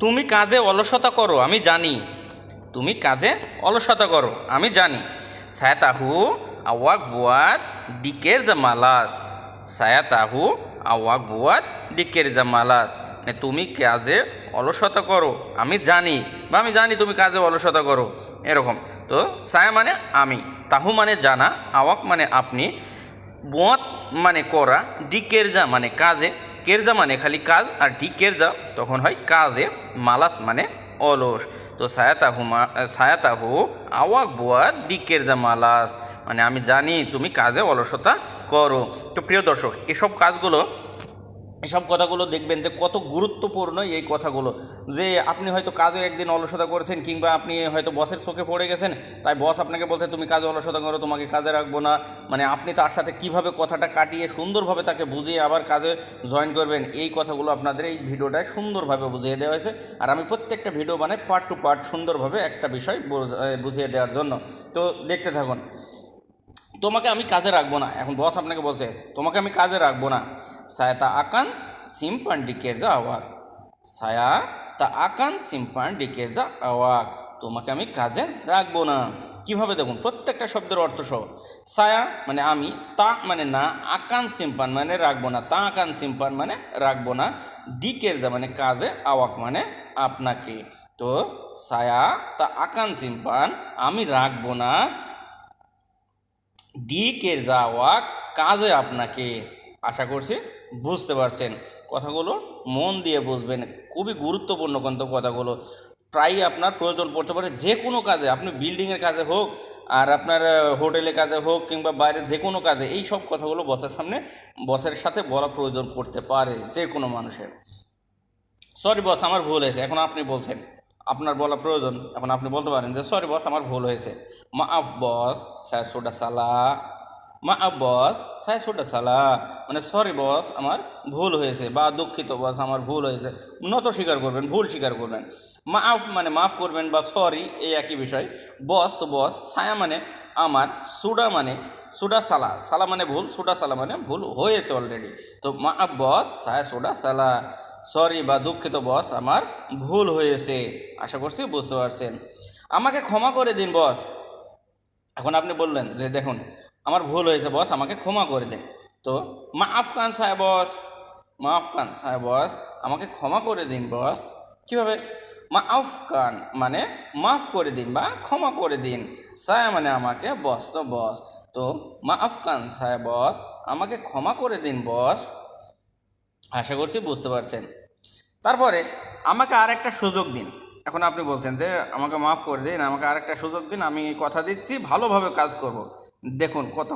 তুমি কাজে অলসতা করো, আমি জানি। তুমি কাজে অলসতা করো, আমি জানি। awak buat dikerja malas saya tahu awak buat dikerja malas মানে তুমি কাজে অলসতা করো, আমি জানি। বা আমি জানি তুমি কাজে অলসতা করো, এরকম। তো, সায়া মানে আমি, তাহু মানে জানা, আওয়াক মানে আপনি, বোয়াত মানে করা ডি কেরজা মানে কাজে কেরজা মানে খালি কাজ, আর ডি কেরজা তখন হয় কাজে, মালাস মানে অলস। তো সায়াতাহু মা, সায়াতাহু আওয়াক বোয়া ডি কেরজা মালাস। মানে আমি জানি তুমি কাজে অলসতা করো। তো প্রিয় দর্শক, এসব কাজগুলো এসব কথাগুলো দেখবেন যে কত গুরুত্বপূর্ণ এই কথাগুলো। যে আপনি হয়তো কাজে একদিন অলসতা করেছেন কিংবা আপনি হয়তো বসের চোখে পড়ে গেছেন, তাই বস আপনাকে বলছে, তুমি কাজে অলসতা করো, তোমাকে কাজে রাখব না। মানে আপনি তার সাথে কীভাবে কথাটা কাটিয়ে সুন্দরভাবে তাকে বুঝিয়ে আবার কাজে জয়েন করবেন, এই কথাগুলো আপনাদের এই ভিডিওটায় সুন্দরভাবে বুঝিয়ে দেওয়া হয়েছে। আর আমি প্রত্যেকটা ভিডিও বানাই পার্ট টু পার্ট সুন্দরভাবে একটা বিষয় বোঝ- বুঝিয়ে দেওয়ার জন্য। তো দেখতে থাকুন। তোমাকে আমি কাজে রাখব না। এখন বস আপনাকে বলছে, তোমাকে আমি কাজে রাখব না। tak akan simpan di kerja awak saya tak akan simpan di kerja awak তোমাকে আমি কাজে রাখব না। কীভাবে দেখুন, প্রত্যেকটা শব্দের অর্থ সহ। সায়া মানে আমি, তা মানে না, আকান সিম্পান মানে রাখব না। তা আকান সিম্পান মানে রাখব না। ডি কেরজা মানে কাজে, আওয়াক মানে আপনাকে। তো সায়া তা আকান সিম্পান, আমি রাখব না। ডিকের যাওয়া কাজে আপনাকে, আশা করছি বুঝতে পারছেন। কথাগুলো মন দিয়ে বুঝবেন, খুবই গুরুত্বপূর্ণ কিন্তু কথাগুলো। প্রায়ই আপনার প্রয়োজন পড়তে পারে যে কোনো কাজে, আপনি বিল্ডিংয়ের কাজে হোক, আর আপনার হোটেলে কাজে হোক কিংবা বাইরে যে কোনো কাজে, এই সব কথাগুলো বসের সামনে, বসের সাথে বলা প্রয়োজন পড়তে পারে যে কোনো মানুষের। সরি বস, আমার ভুল হয়েছে, এখন আপনি বলছেন। আপনার বলা প্রয়োজন। এখন আপনি বলতে পারেন যে সরি বস আমার ভুল হয়েছে। মা, আফ বস সায় সোডা সালা। মা, আফ বস সায় সোডা সালা। মানে সরি বস আমার ভুল হয়েছে বা দুঃখিত বস আমার ভুল হয়েছে। নত স্বীকার করবেন, ভুল স্বীকার করবেন। মা, আফ মানে মাফ করবেন বা সরি এই একই বিষয়। বস তো বস ছায়া মানে আমার, সুডা মানে সুডা সালা। সালা মানে ভুল, সুডা সালা মানে ভুল হয়েছে অলরেডি তো মা, আফ বস সায় সোডা সালা। সরি বা দুঃখিত বস আমার ভুল হয়েছে। আশা করছি বুঝতে পারছেন। আমাকে ক্ষমা করে দিন বস এখন আপনি বললেন যে, দেখুন, আমার ভুল হয়েছে বস আমাকে ক্ষমা করে দিন। তো মা আফকান সাহেব বস মা আফকান সাহেব বস আমাকে ক্ষমা করে দিন বস কীভাবে? মা আফকান মানে মাফ করে দিন বা ক্ষমা করে দিন। সায়া মানে আমাকে বস তো বস তো মা আফকান সাহেব বস আমাকে ক্ষমা করে দিন বস আশা করছি বুঝতে পারছেন। তারপরে আমাকে আর একটা সুযোগ দিন। এখন আপনি বলছেন যে আমাকে মাফ করে দিন, আমাকে আর একটা সুযোগ দিন, আমি কথা দিচ্ছি, ভালোভাবে কাজ করব। দেখুন কত,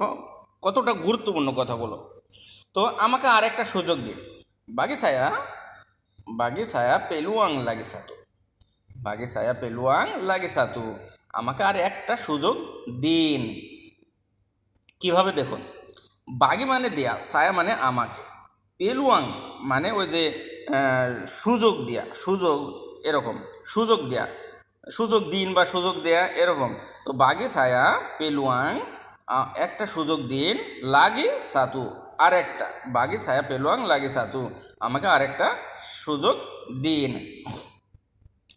কতটা গুরুত্বপূর্ণ কথাগুলো। তো আমাকে আর একটা সুযোগ দিন। বাগি ছায়া বাগি ছায়া পেলুয়াং লাগে সাতু। বাগি ছায়া পেলুয়াং লাগে সাতু। আমাকে আর একটা সুযোগ দিন। কীভাবে দেখুন? বাগি মানে দেয়া, ছায়া মানে আমাকে। পেলুয়াং মানে ওই যে সুযোগ দেয়া, সুযোগ এরকম, সুযোগ দেয়া, সুযোগ দিন বা সুযোগ দেয়া এরকম। তো বাগে ছায়া, পেলুয়াং একটা সুযোগ দিন, লাগে সাতু আরেকটা। বাগে ছায়া, পেলুয়াং, লাগে সাতু আমাকে আরেকটা সুযোগ দিন।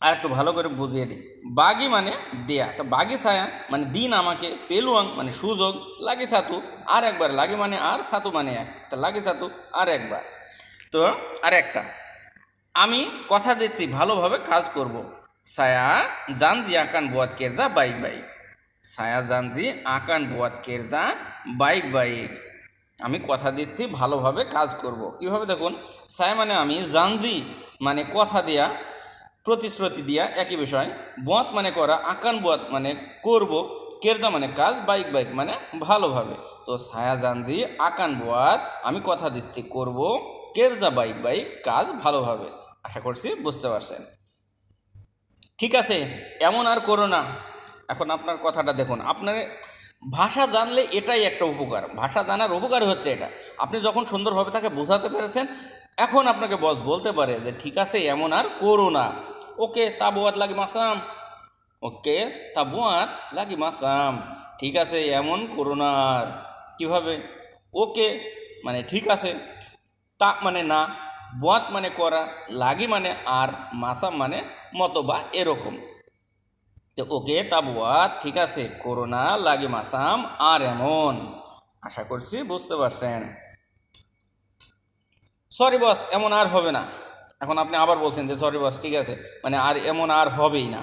আর একটু ভালো করে বুঝিয়ে দিই। বাগি মানে দেয়া। তো বাগি ছায়া মানে দিন আমাকে, পেলুয়াং মানে সুযোগ, লাগে ছাতু, আর একবার। লাগে মানে আর, ছাতু মানে এক। তা লাগে ছাতু, আর একবার। তো আর একটা। আমি কথা দিচ্ছি, ভালোভাবে কাজ করব। ছায়া জানজি আকান বুয়াত কেরদা বাইক বাইক। ছায়া জানজি আকান বুয়াত কেরদা বাইক বাইক। আমি কথা দিচ্ছি, ভালোভাবে কাজ করব। কীভাবে দেখুন সায়া মানে আমি জানজি মানে কথা দেয়া। প্রতিশ্রুতি দিয়া একই বিষয়, বোয়াত মানে করা, আকান বোয়াত মানে করব, কেরদা মানে কাজ, বাইক বাইক মানে ভালোভাবে। তো ছায়া জানজি, আকান বোয়াত, আমি কথা দিচ্ছি, করব, কেরদা বাইক বাইক কাজ ভালোভাবে। আশা করছি বুঝতে পারছেন। ঠিক আছে, এমন আর করো না। এখন আপনার কথাটা দেখুন, আপনার ভাষা জানলে এটাই একটা উপকার। ভাষা জানার উপকার হচ্ছে এটা। আপনি যখন সুন্দরভাবে তাকে বোঝাতে পেরেছেন, এখন আপনাকে বস বলতে পারে যে, ঠিক আছে, এমন আর করো না। ওকে তা বোয়াত লাগি মাসাম ওকে তা বোয়াত লাগি মাসাম ঠিক আছে, এমন করো না আর। কীভাবে? ওকে মানে ঠিক আছে। তা মানে না বত মানে করা, লাগি মানে আর, মাসাম মানে মতো বা এরকম। তো ওকে তা বুয়াত ঠিক আছে করোনা লাগি মাসাম, আর এমন। আশা করছি বুঝতে পারছেন। সরি বস এমন আর হবে না। এখন আপনি আবার বলছেন যে সরি বস ঠিক আছে। মানে আর এমন আর হবেই না।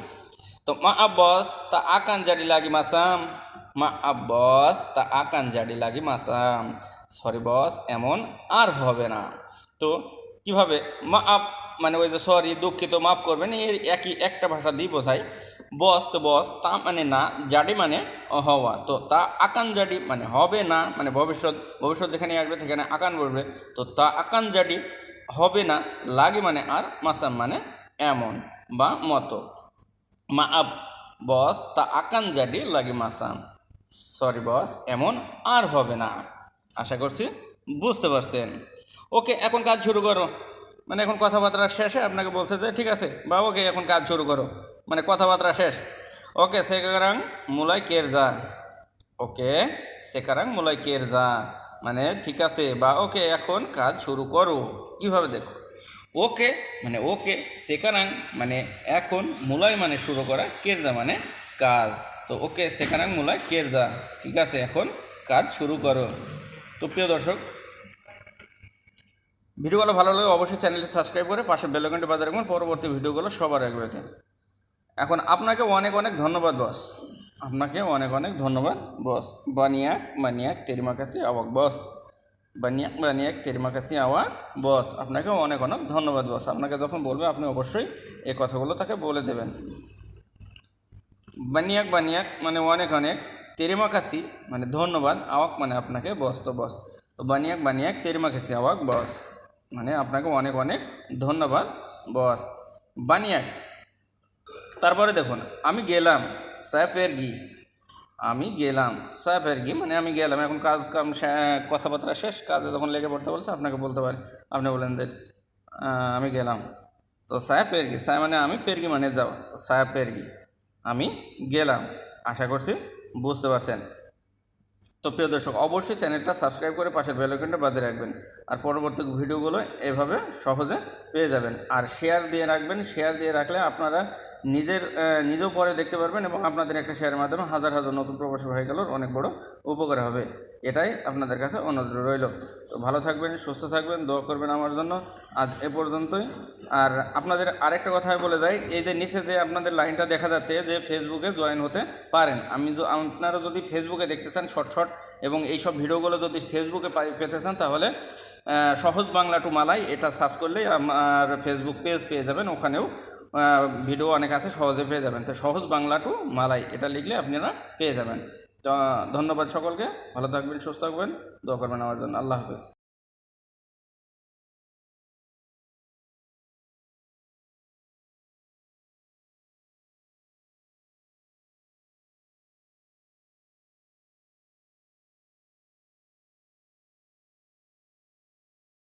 তো, মা আব্বস, তা আকান জাডি লাগি মাসাম। মা আব্বস, তা আকান জাডি লাগি মাসাম। সরি বস এমন আর হবে না। তো, কীভাবে? মা আপ মানে ওই যে সরি দুঃখিত, মাফ করবেন। এর একই, একটা ভাষা দিয়ে বোঝায় বস, তো বস, তা মানে না জাডি মানে হওয়া। তো, তা আকান জাডি মানে হবে না। মানে ভবিষ্যৎ ভবিষ্যৎ যেখানে আসবে সেখানে আকান বলবে। তো, তা আকান জাডি হবে না, লাগে মানে আর, মাসাম মানে এমন বা মতো। মা আপ বস, তা আকান জাডি লাগে মাসাম। সরি বস, এমন আর হবে না। আশা করছি বুঝতে পারছেন। ওকে, এখন কাজ শুরু করো। মানে এখন কথাবার্তা শেষে আপনাকে বলছে যে, ঠিক আছে, বা ওকে এখন কাজ শুরু করো। মানে কথাবার্তা শেষ। ওকে, সেকারাং মুলাই কের যা ওকে, সেকারাং মুলাই কের যা মানে ঠিক আছে, বা ওকে এখন কাজ শুরু করো। কীভাবে দেখো? ওকে মানে ওকে সেকারাং মানে এখন মুলাই মানে শুরু করা কেরজা মানে কাজ। তো ওকে সেকারাং মুলাই কেরজা, ঠিক আছে, এখন কাজ শুরু করো। তো প্রিয় দর্শক, ভিডিওগুলো ভালো লাগলে অবশ্যই চ্যানেলটি সাবস্ক্রাইব করে পাশে বেলঘন্টি বাজার রাখবেন। পরবর্তী ভিডিওগুলো সবার আগে এখন আপনাকে অনেক অনেক ধন্যবাদ, বস। আপনাকে অনেক অনেক ধন্যবাদ, বস। বানিয়াক বানিয়াক তেরিমা কাছে আওয়াক, বস। বানিয়াক বানিয়াক তেরিমা কাছে আওয়াক, বস। আপনাকে অনেক অনেক ধন্যবাদ, বস। আপনাকে যখন বলবে, আপনি অবশ্যই এই কথাগুলো তাকে বলে দেবেন। বানিয়াক বানিয়াক মানে অনেক অনেক তেরিমা কাছি মানে ধন্যবাদ, আওয়াক মানে আপনাকে বস, তো বস। তো বানিয়াক বানিয়াক তেরিমা কাছি আওয়াক, বস। মানে আপনাকে অনেক অনেক ধন্যবাদ, বস। বানিয়াক, তারপরে দেখুন, আমি গেলাম। স্যাফের গি আমি গেলাম। স্যাফের গি মানে আমি গেলাম। এখন কাজ কাম কথাবার্তা শেষ, কাজে যখন লেগে পড়তে বলছে, আপনাকে বলতে পারেন আপনি বলেন যে আমি গেলাম। তো সাহেব পেরগি সাহেব মানে আমি পেরগি মানে যাও। তো সাহেব পেরগি আমি গেলাম। আশা করছি বুঝতে পারছেন। তো প্রিয় দর্শক, অবশ্যই চ্যানেলটা সাবস্ক্রাইব করে পাশের বেলাইকনটা বাজে রাখবেন। আর পরবর্তী ভিডিওগুলো এভাবে সহজে পেয়ে যাবেন। আর শেয়ার দিয়ে রাখবেন। শেয়ার দিয়ে রাখলে আপনারা নিজের নিজেও পরে দেখতে পারবেন এবং আপনাদের একটা শেয়ারের মাধ্যমে হাজার হাজার নতুন প্রবাসী হয়ে গেল, অনেক বড় উপকার হবে। এটাই আপনাদের কাছে অনুরোধ রইল। তো ভালো থাকবেন, সুস্থ থাকবেন, দোয়া করবেন আমার জন্য আজ এ পর্যন্তই। আর আপনাদের আরেকটা কথা বলে যাই, এই যে নিচে যে আপনাদের লাইনটা দেখা যাচ্ছে যে ফেসবুকে জয়েন হতে পারেন। আমি আপনারা যদি ফেসবুকে দেখতে চান শর্ট শর্ট এবং এইসব ভিডিওগুলো যদি ফেসবুকে পাই- পেতে চান, তাহলে সহজ বাংলা টু মালাই এটা সার্চ করলেই আমার ফেসবুক পেজ পেয়ে যাবেন, ওখানেও ভিডিও অনেক আছে, সহজে পেয়ে যাবেন। তো সহজ বাংলা টু মালাই, এটা লিখলে আপনারা পেয়ে যাবেন। তো ধন্যবাদ সকলকে, ভালো থাকবেন, সুস্থ থাকবেন, দোয়া করবেন আমার জন্য। আল্লাহ হাফিজ।